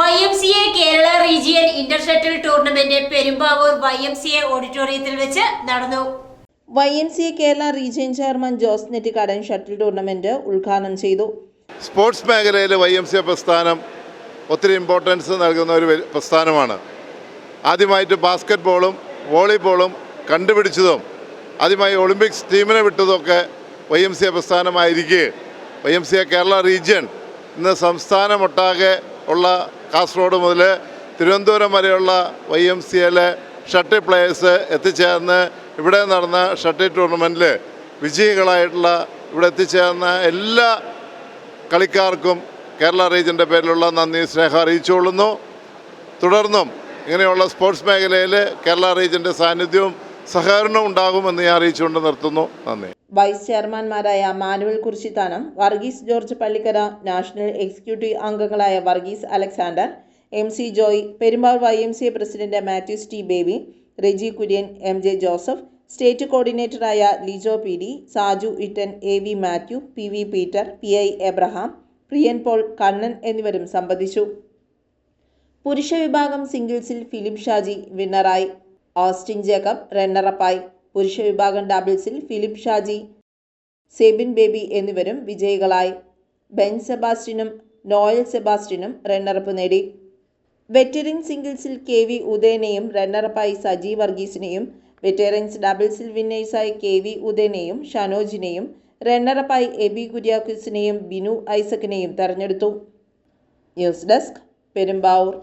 Y M C A Kerala region inter shuttle tournament Perumbavoor Y M C A ഓഡിറ്റോറിയത്തിൽ വെച്ച് നടന്നു. Y M C A Kerala region chairman Jose നെറ്റി Nettikkadan shuttle tournament ഉദ്ഘാടനം ചെയ്തു. Sports മേഖലയിൽ Y M C A പ്രസ്ഥാനം ഒത്തിരി importance നൽകുന്ന ഒരു പ്രസ്ഥാനമാണ്. ആദ്യമായിട്ട് ബാസ്ക്കറ്റ് ബോളും വോളിബോളും കണ്ടുപിടിച്ചതും ആദ്യമായി ഒളിമ്പിക്സ് ടീമിനെ വിട്ടതൊക്കെ Y M C A പ്രസ്ഥാനമായിരിക്കെ. Y M C A Kerala region ഇന്ന് സംസ്ഥാനമൊട്ടാകെ ഉള്ള കാസർഗോഡ് മുതൽ തിരുവനന്തപുരം വരെയുള്ള വൈ എം സി എയിലെ ഷട്ടിൽ പ്ലേയേഴ്സ് എത്തിച്ചേർന്ന് ഇവിടെ നടന്ന ഷട്ടിൽ ടൂർണമെന്റിൽ വിജയികളായിട്ടുള്ള ഇവിടെ എത്തിച്ചേർന്ന എല്ലാ കളിക്കാർക്കും കേരള റീജിയന്റെ പേരിലുള്ള നന്ദി സ്നേഹം അറിയിച്ചുകൊള്ളുന്നു. തുടർന്നും ഇങ്ങനെയുള്ള സ്പോർട്സ് മേഖലയിൽ കേരള റീജിയന്റെ സാന്നിധ്യവും സഹകരണവും ഉണ്ടാകുമെന്ന് ഞാൻ അറിയിച്ചുകൊണ്ട് നിർത്തുന്നു. നന്ദി. വൈസ് ചെയർമാൻമാരായ Manuel Kurichithanam Varghese George Pallikkara national executive അംഗങ്ങളായ Varghese Alexander M C Joy Perumbal Y M C A president Mathews T Baby Reji Kurian M J Joseph state കോർഡിനേറ്ററായ Lijo P D Saju Ittan A V Mathew P V Peter P I Abraham Priyan Paul Kannan എന്നിവരും സംബന്ധിച്ചു. പുരുഷ വിഭാഗം സിംഗിൾസിൽ Philip Shaji വിന്നറായി. Austin Jacob റണ്ണറപ്പായി പുരുഷ വിഭാഗം ഡബിൾസിൽ ഫിലിപ്പ് ഷാജി സെബിൻ ബേബി എന്നിവരും വിജയികളായി. ബെൻ സെബാസ്റ്റിനും നോയൽ സെബാസ്റ്റിനും റണ്ണറപ്പ് നേടി. വെറ്ററിൻ സിംഗിൾസിൽ കെ വി ഉദയനെയും റണ്ണറപ്പായി സജി വർഗീസിനെയും വെറ്ററൻസ് ഡബിൾസിൽ വിന്നേഴ്സായി കെ വി ഉദയനെയും ഷനോജിനെയും റണ്ണറപ്പായി എബി കുര്യാക്കുസിനെയും ബിനു ഐസക്കിനെയും തെരഞ്ഞെടുത്തു. News desk Perumbavoor.